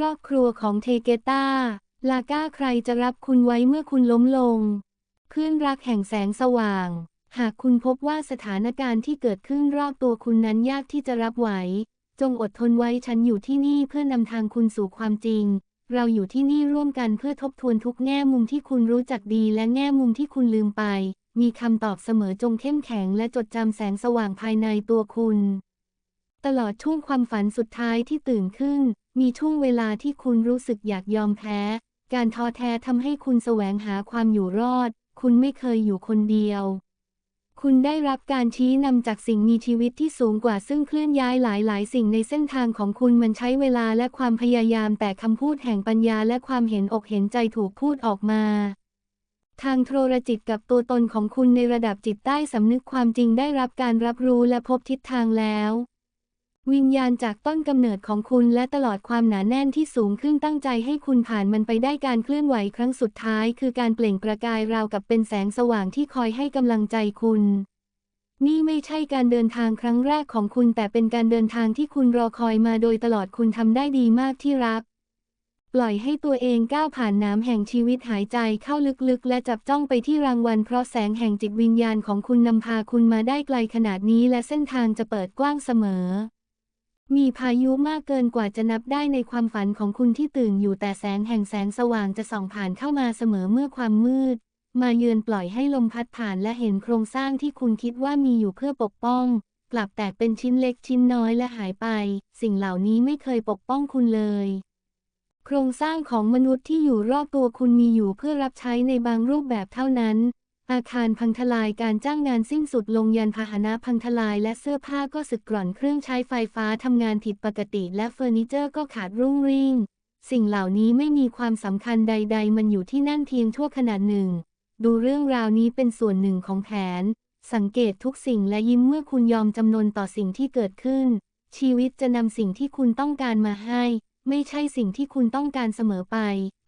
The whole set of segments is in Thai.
รอบครัวของเทเกตาลาก้าใครจะรับคุณไว้เมื่อคุณล้มลงเพื่อนรักแห่งแสงสว่าง หากคุณพบว่าสถานการณ์ที่เกิดขึ้นรอบตัวคุณนั้นยากที่จะรับไหว จงอดทนไว้ฉันอยู่ที่นี่เพื่อนำทางคุณสู่ความจริง เราอยู่ที่นี่ร่วมกันเพื่อทบทวนทุกแง่มุมที่คุณรู้จักดีและแง่มุมที่คุณลืมไป มีคำตอบเสมอจงเข้มแข็งและจดจำแสงสว่างภายในตัวคุณ ตลอดช่วงความฝันสุดท้ายที่ตื่นขึ้น มีช่วงเวลาที่คุณรู้สึกอยากยอมแพ้ การท้อแท้ทำให้คุณแสวงหาความอยู่รอด คุณไม่เคยอยู่คนเดียว คุณได้รับการชี้นำจากสิ่งมีชีวิตที่สูงกว่าซึ่งเคลื่อนย้ายหลาย ๆ สิ่งในเส้นทางของคุณมันใช้เวลาและความพยายามแต่คำพูดแห่งปัญญาและความเห็นอกเห็นใจถูกพูดออกมาทางโทรจิตกับตัวตนของคุณในระดับจิตใต้สำนึกความจริงได้รับการรับรู้และพบทิศทางแล้ว วิญญาณจากต้นกำเนิดของคุณและตลอดความหนาแน่นที่สูงขึ้นตั้งใจให้คุณผ่านมันไปได้การเคลื่อนไหวครั้งสุดท้าย คือการเปล่งประกายราวกับเป็นแสงสว่างที่คอยให้กำลังใจคุณ นี่ไม่ใช่การเดินทางครั้งแรกของคุณ แต่เป็นการเดินทางที่คุณรอคอยมาโดยตลอดคุณทำได้ดีมากที่รัก ปล่อยให้ตัวเองก้าวผ่านน้ำแห่งชีวิตหายใจเข้าลึกๆ และจับจ้องไปที่รางวัลเพราะแสงแห่งจิตวิญญาณของคุณนำพาคุณมาได้ไกลขนาดนี้ และเส้นทางจะเปิดกว้างเสมอ มีพายุมากเกินกว่าจะนับได้ในความฝันของคุณที่ตื่นอยู่แต่แสงแห่งแสงสว่างจะส่องผ่านเข้ามาเสมอเมื่อความมืด มาเยือนปล่อยให้ลมพัดผ่านและเห็นโครงสร้างที่คุณคิดว่ามีอยู่เพื่อปกป้อง กลับแตกเป็นชิ้นเล็กชิ้นน้อยและหายไป สิ่งเหล่านี้ไม่เคยปกป้องคุณเลย โครงสร้างของมนุษย์ที่อยู่รอบตัวคุณมีอยู่เพื่อรับใช้ในบางรูปแบบเท่านั้น อาคารพังทลายการจ้างงานสิ้นสุดลงยันพาหนะพังทลายและเสื้อผ้าก็สึกกร่อนเครื่องใช้ไฟฟ้าทำงานผิดปกติและเฟอร์นิเจอร์ก็ขาดรุ่งริ่ง สิ่งเหล่านี้ไม่มีความสำคัญใด ๆ มันอยู่ที่นั่นเพียงชั่วขณะหนึ่ง ดูเรื่องราวนี้เป็นส่วนหนึ่งของแผน สังเกตทุกสิ่งและยิ้มเมื่อคุณยอมจำนนต่อสิ่งที่เกิดขึ้น ชีวิตจะนำสิ่งที่คุณต้องการมาให้ ไม่ใช่สิ่งที่คุณต้องการเสมอไป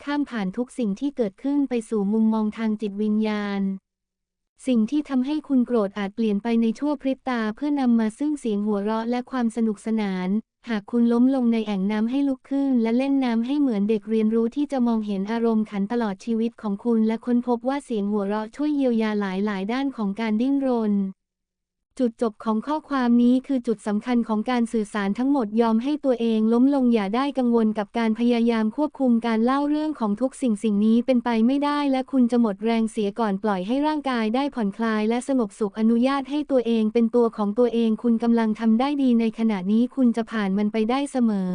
ข้ามผ่านทุกสิ่งที่เกิดขึ้นไปสู่มุมมองทางจิตวิญญาณ สิ่งที่ทำให้คุณโกรธอาจเปลี่ยนไปในชั่วพริบตาเพื่อนำมาซึ่งเสียงหัวเราะและความสนุกสนาน หากคุณล้มลงในแอ่งน้ำให้ลุกขึ้น และเล่นน้ำให้เหมือนเด็กเรียนรู้ที่จะมองเห็นอารมณ์ขันตลอดชีวิตของคุณและค้นพบว่าเสียงหัวเราะช่วยเยียวยาหลายหลายๆด้านของการดิ้นรน จุดจบของข้อความนี้คือจุดสำคัญของการสื่อสารทั้งหมดยอมให้ตัวเองล้มลงอย่าได้กังวลกับการพยายามควบคุมการเล่าเรื่องของทุกสิ่งสิ่งนี้เป็นไปไม่ได้และคุณจะหมดแรงเสียก่อนปล่อยให้ร่างกายได้ผ่อนคลายและสงบสุขอนุญาตให้ตัวเองเป็นตัวของตัวเองคุณกำลังทำได้ดีในขณะนี้คุณจะผ่านมันไปได้เสมอ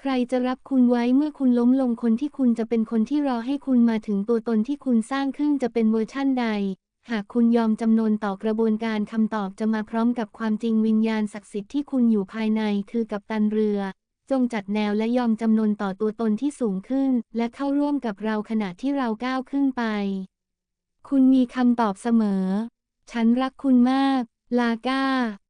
ใครจะรับคุณไว้เมื่อคุณล้มลงคนที่คุณจะเป็นคนที่รอให้คุณมาถึงตัวตนที่คุณสร้างขึ้นจะเป็นเวอร์ชั่นใด หากคุณยอมจำนนต่อกระบวนการคำตอบจะมาพร้อมกับความจริงวิญญาณศักดิ์สิทธิ์ที่คุณอยู่ภายในคือกับตันเรือ จงจัดแนวและยอมจำนนต่อตัวตนที่สูงขึ้น และเข้าร่วมกับเราขณะที่เราก้าวขึ้นไป คุณมีคำตอบเสมอ ฉันรักคุณมาก ลาก้า